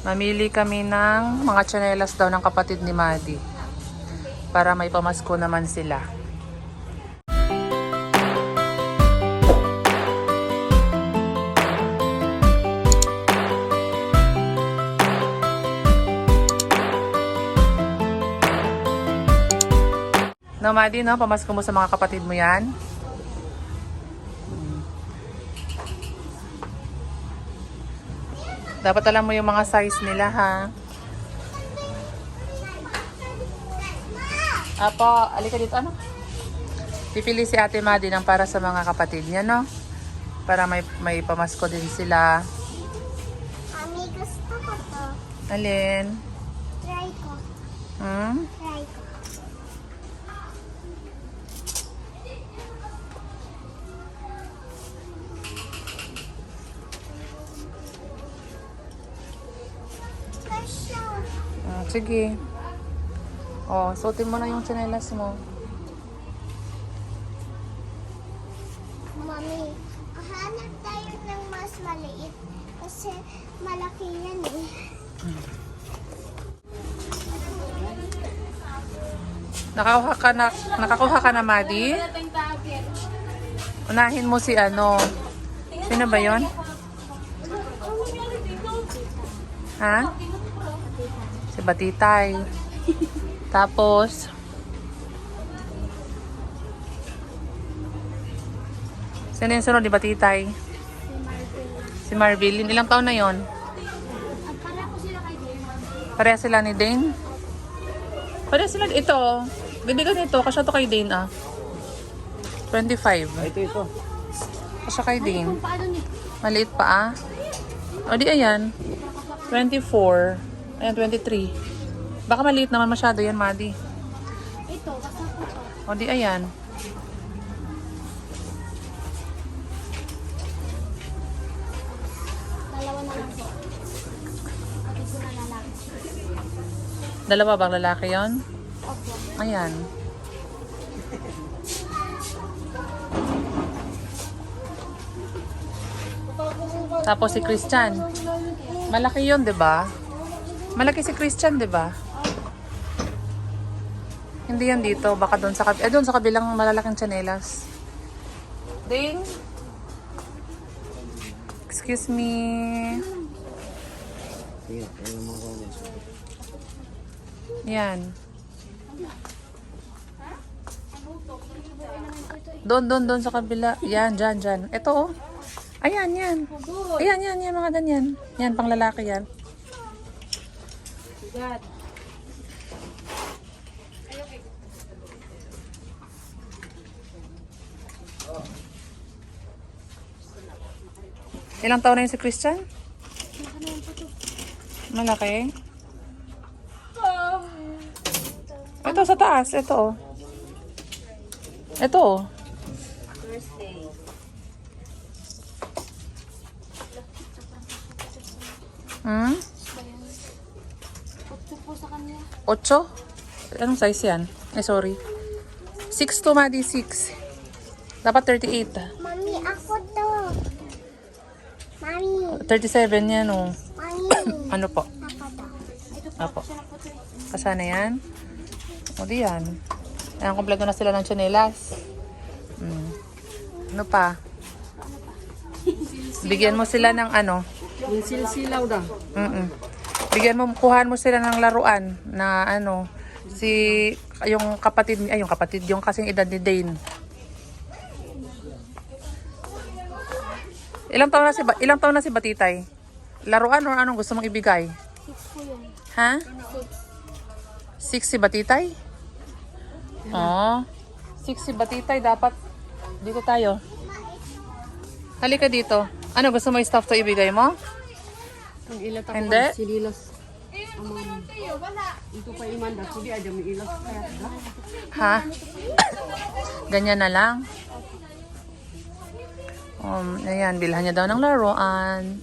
Mamili kami ng mga chanelas daw ng kapatid ni Madi. Para may pamasko naman sila. No, Madi, no? Pamasko mo sa mga kapatid mo yan. Dapat alam mo yung mga size nila, ha? Apo, alika dito, ano? Pipili si Ate Madi ng para sa mga kapatid niya, no? Para may, may pamasko din sila. Mami, gusto ko to. Alin? Try ko. Hmm? Try ko. Sige. Oh, suotin mo na yung tsinelas mo. Mami, hanap tayo ng mas maliit. Kasi malaki yan eh. Nakakuha ka na, nakakuha ka na, Madi? Unahin mo si ano. Sino ba yon? Ha? Si Batitay. Tapos, Sino yung sunod, di Batitay? Si Marvin. Ilang taon na yon? Pareha sila ni Dane? Pareha sila, ito. Bibigyan nito, kasya to kay Dane ah. 25. Ito, ito. Kasya kay Dane. Paano ni? Maliit pa ah. O di ayan. 24. Ayan, 23. Baka maliit naman masyado yan, Madi. Ito, basta ko. O di ayan. Dalawa na lang po. Ate ko na lalaki. Dalawa bang lalaki yon? Opo. Ayan. Tapos si Christian. Malaki yon, 'di ba? Malaki si Christian, 'di ba? Hindi yan dito, baka doon sa kab- eh doon sa kabilang malalaking chanelas. Ding. Excuse me. Yan. Doon, doon, doon sa kabila. Yan, dyan, dyan. Ito, oh. Ayan, yan. Ayan, yan, yan, mga ganyan. Yan, pang lalaki yan. Ilang taon na yun si Christian? Malaki. Ito sa taas, ito oh. Ito oh. Hmm? Ito po sa kanya. 8? Anong size yan? Eh, sorry. 6 to, Madi, 6. Dapat 38. Mami, ako to. Mami, 37 yan, oh. mami. Ano po? Ako to. Apo. Kasana yan? O di yan. Ayan, kompleto na sila ng chanelas. Mm. Ano pa? Bigyan mo sila ng ano? Yung silsilaw daw. Mm Bigyan mo, kuhan mo sila ng laruan na ano, si, yung kapatid, ay yung kapatid, yung kasing edad ni Dane. Ilang taon na si, ilang taon na si Batitay? Laruan o anong gusto mong ibigay? Six po yun. Ha? Six si Batitay? Oo. Six si Batitay. Dapat dito tayo. Halika dito. Ano, gusto mo yung stuff to ibigay mo? Ang ilat ako Hindi. sililas. Amang, ito pa imanda. Sige, aja may ilas. Ha? Ganyan na lang. Um, ayan, bilhan niya daw ng laruan.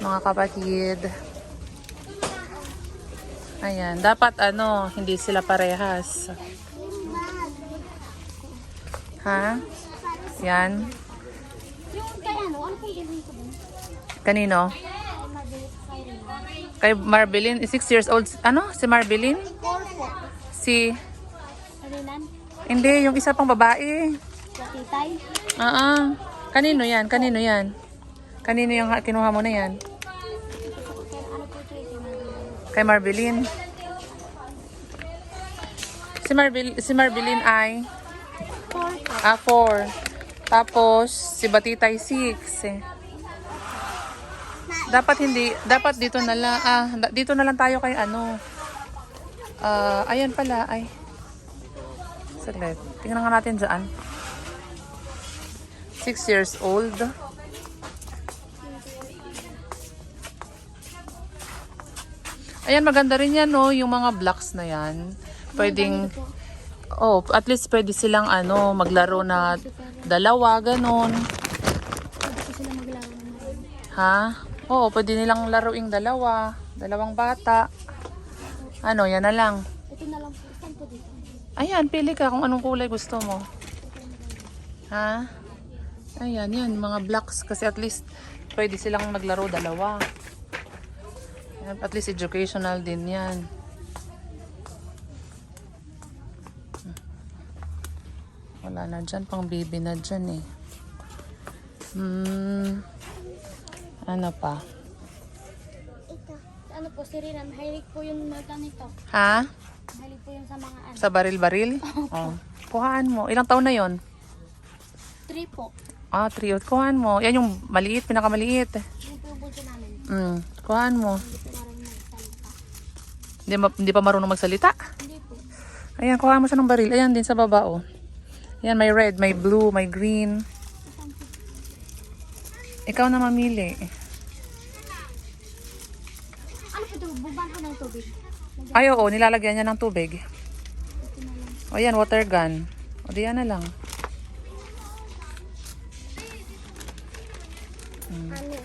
Mga kapatid. Ayan, dapat ano, hindi sila parehas. Ha? Yan. Ano? Kanino? Kay Marbilin, 6 years old. Ano? Si po. Si... Hindi, yung isa pang babae. Katitay? Ah, Kanino yan? Kanino yan? Kanino yung ha- kinuha mo na yan? Kay Marbilin. Si Marbil si Marbilin ay Four po. ah 4. Tapos si Batitay 6. Eh. Dapat hindi, dapat dito na lang ah dito na lang tayo kay ano. Ah, ayan pala ay. Saglit. Tingnan nga natin diyan. 6 years old. Ayan, maganda rin yan, no? Yung mga blocks na yan. Pwedeng, oh, at least pwede silang, ano, maglaro na dalawa, ganon. Ha? Oo, pwede nilang laruing dalawa. Dalawang bata. Ano, yan na lang. Ito na lang po. Saan po dito? Ayan, pili ka kung anong kulay gusto mo. Ha? Ayan, yan, mga blocks. Kasi at least, pwede silang maglaro dalawa. At least educational din yan. Wala na dyan, pang baby na dyan eh. Hmm. Ano pa? Ito. Ano po, si Rina, mahilig po yung mata nito. Ha? Mahilig po yung sa mga ano. Sa baril-baril? Oh. Kuhaan mo. Ilang taon na yon? Three po. Ah, trio. Kuhaan mo. Yan yung maliit, pinakamaliit. Yun po yung bunso namin. Mm, kuhaan mo. Hindi po marunong magsalita. Hindi, ma- hindi pa marunong magsalita. Hindi po. Ayan, kuhaan mo siya ng baril. Ayan din sa baba, oh. Ayan, may red, may blue, may green. Ikaw na mamili. Ano ito? Buban po ng tubig. Ay, oo, nilalagyan niya ng tubig. O yan, water gun. O di yan na lang. Ano?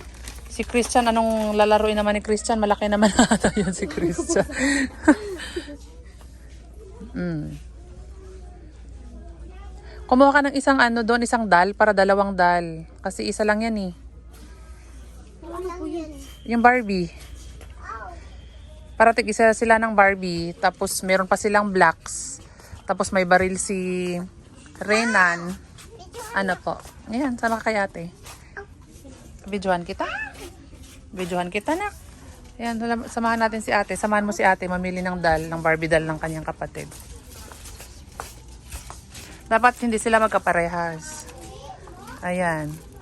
Si Christian, anong lalaroin naman ni Christian? Malaki naman ata yun si Christian. mm. Kumuha ka ng isang ano doon, isang dal para dalawang dal. Kasi isa lang yan eh. Ano po yun? Yung Barbie. Para tig isa sila ng Barbie. Tapos meron pa silang blocks. Tapos may baril si Renan. Ano po? Ayan, sama ka kay ate. Videohan kita. Videohan kita na. Ayan, samahan natin si ate. Samahan mo si ate mamili ng dal, ng Barbie dal ng kanyang kapatid. Dapat hindi sila magkaparehas. Ayan.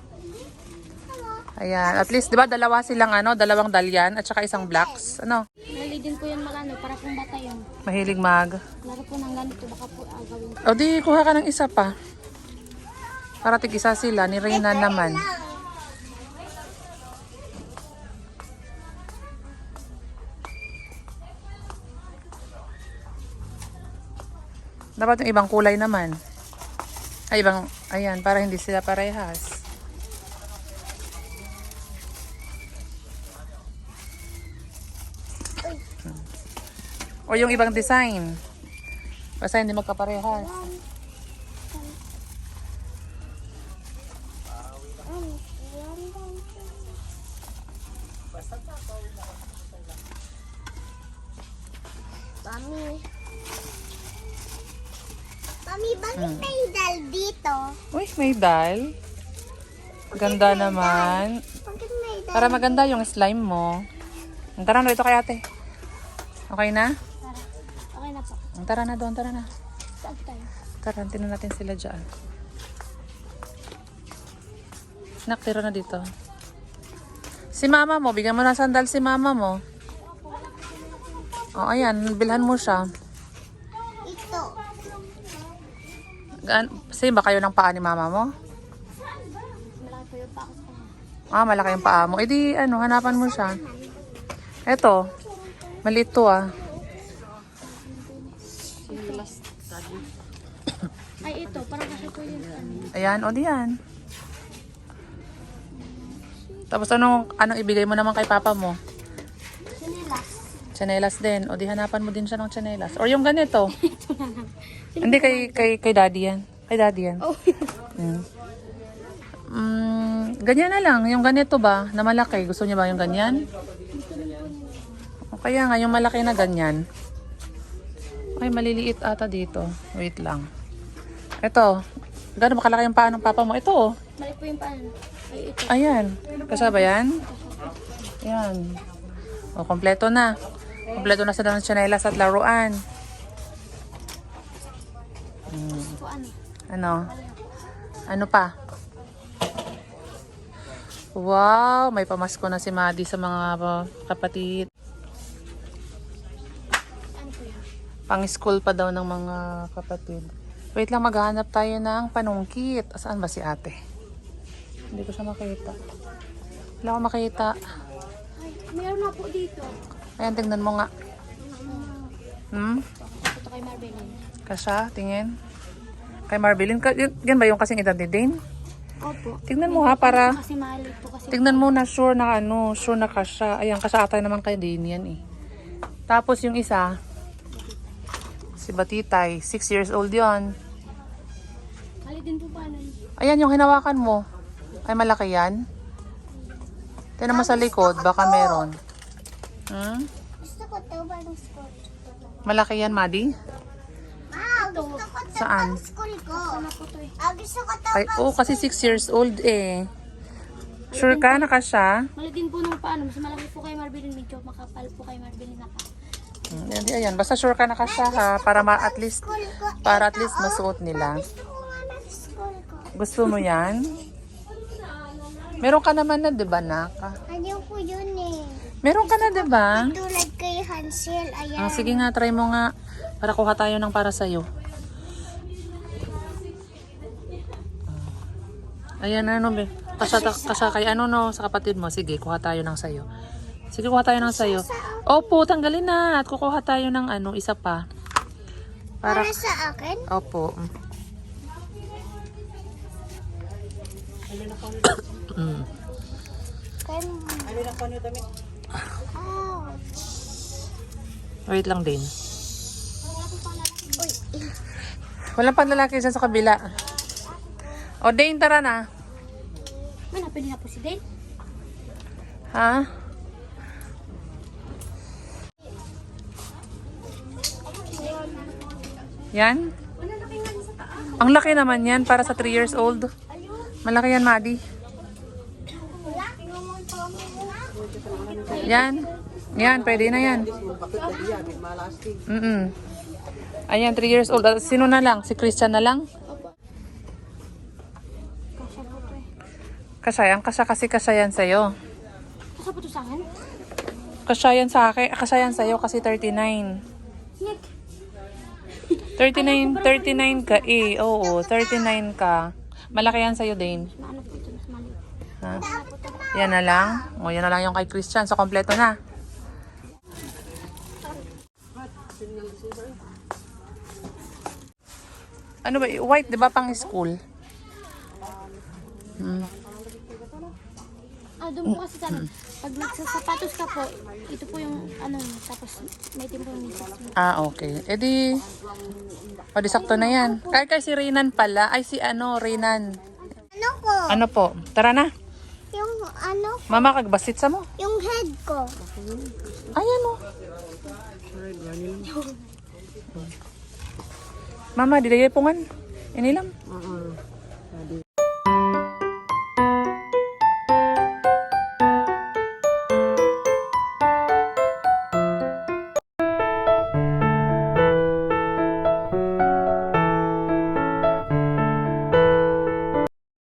Ayan. At least, di ba, dalawa silang ano, dalawang dalyan at saka isang blocks. Ano? Mahilig din po yan magano para pong bata yun. Mahilig mag. Laro po ng ganito, baka po agawin ko. O di, kuha ka ng isa pa. Para tig isa sila, ni Reyna naman. Dapat yung ibang kulay naman. Ay, ibang, ayan, para hindi sila parehas. O yung ibang design. Basta hindi magkaparehas. Mami. Mami, bakit may dal dito? Uy, may dal. Ganda naman. Bakit may dal? Para maganda yung slime mo. Tara na, ito kay ate. Okay na? Na po. Tara na doon, tara na. Saan tayo? Tara, tinan natin sila dyan. Nak, tira na dito. Si mama mo, bigyan mo ng sandal si mama mo. O, ayan, bilhan mo siya. Ito. Gaan, same ba kayo ng paa ni mama mo? Malaki po yung pakos ko. Ah, malaki yung paa mo. E di, ano, hanapan mo siya. Eto, maliit to ah. Ayan, o di yan. Tapos anong, anong ibigay mo naman kay papa mo? Sinilas. Chanelas din. O di hanapan mo din siya ng chanelas. Or yung ganito. Hindi kay, kay, kay daddy yan. Kay daddy yan. Oh. Mm. Mm, ganyan na lang. Yung ganito ba, na malaki. Gusto niya ba yung ganyan? Kaya nga, yung malaki na ganyan. Ay, maliliit ata dito. Wait lang. Ito. Gano'n ba kalaki yung paa ng papa mo? Ito oh. Mali po yung paano. Ay, ito. Ayan. Kasama yan? Ayan. O, kompleto na. Kompleto na sa ng tsinelas at laruan. Po ano? Ano? Ano pa? Wow, may pamasko na si Maddie sa mga uh, kapatid. Pang-school pa daw ng mga kapatid. Wait lang, maghanap tayo ng panungkit. Saan ba si ate? Hindi ko siya makita. Wala ko makita. Ay, meron na po dito. Ayan, tingnan mo nga. Hmm? Ito kay Marbelin. Kasha, tingin. Kay yun- yan ba yung kasing edad ni Dane? Opo. Tingnan mo ha, para... Kasi mali po kasi. Tingnan mo na sure na ano, sure na kasha. Ayan, kasha ata naman kay Dane yan eh. Tapos yung isa, si Batitay, 6 years old yon. Din po paano. Ayan, yung hinawakan mo. Ay, malaki yan. Tingnan mo sa likod, baka meron. Hmm? Gusto ko ito ba ng school? Malaki yan, Maddie? Ah, gusto ko ito Saan? school ko. Ah, gusto ko ito Ay, oh, kasi 6 years old eh. Sure ka na kasha? Mali din po nung paano. Mas malaki po kay Marbelin. Medyo makapal po kay Marbelin na pa. Hmm, Ayan, ayan. Basta sure ka na kasha ha, para ma at least, para at least masuot nila. Gusto ko nga ng school ko. Gusto mo yan? Meron ka naman na, di ba, Naka? Ayaw ko yun eh. Meron ka na, di ba? Tulad kay Hansel. Ayan. Ah, sige nga, try mo nga. Para kuha tayo ng para sa'yo. Ayan, ano, be. Kasya, kasya kay ano, no, sa kapatid mo. Sige, kuha tayo ng sa'yo. Sige, kuha tayo ng sa'yo. Opo, tanggalin na. At kukuha tayo ng ano, isa pa. Para, Para sa akin? opo. Mm. Wait lang din. Walang panlalaki dyan sa kabila. O, Dane, tara na. May napili na po si Dane. Ha? Yan? Ang laki naman yan para sa 3 years old. Malaki yan, Maddie. Yan. Yan, pwede na yan. Mm -mm. Ayan, 3 years old. Sino na lang? Si Christian na lang? Kasayan, kasa kasi kasayan sa'yo. Kasya po ito sa akin? Kasayan sa akin, kasayan sa'yo kasi 39. Nick. 39, 39 ka eh. Oo, 39 ka. Malaki yan sa'yo, Dane. Mali. Ha? Yan na lang. O, yan na lang yung kay Christian. So, kompleto na. Ano ba? White, di ba pang school? Hmm. Ah, doon po kasi sa amin. Pag nagsasapatos ka po, ito po yung ano, tapos may timpo yung misas mo. Ah, okay. E di, o di sakto na yan. Kaya kay si Renan pala. Ay, si ano, Renan. Ano ko? Ano po? Tara na. Yung ano? Mama, kagbasit sa mo. Yung head ko. Ayan o. Mama, di dayay pungan. Inilam. Oo.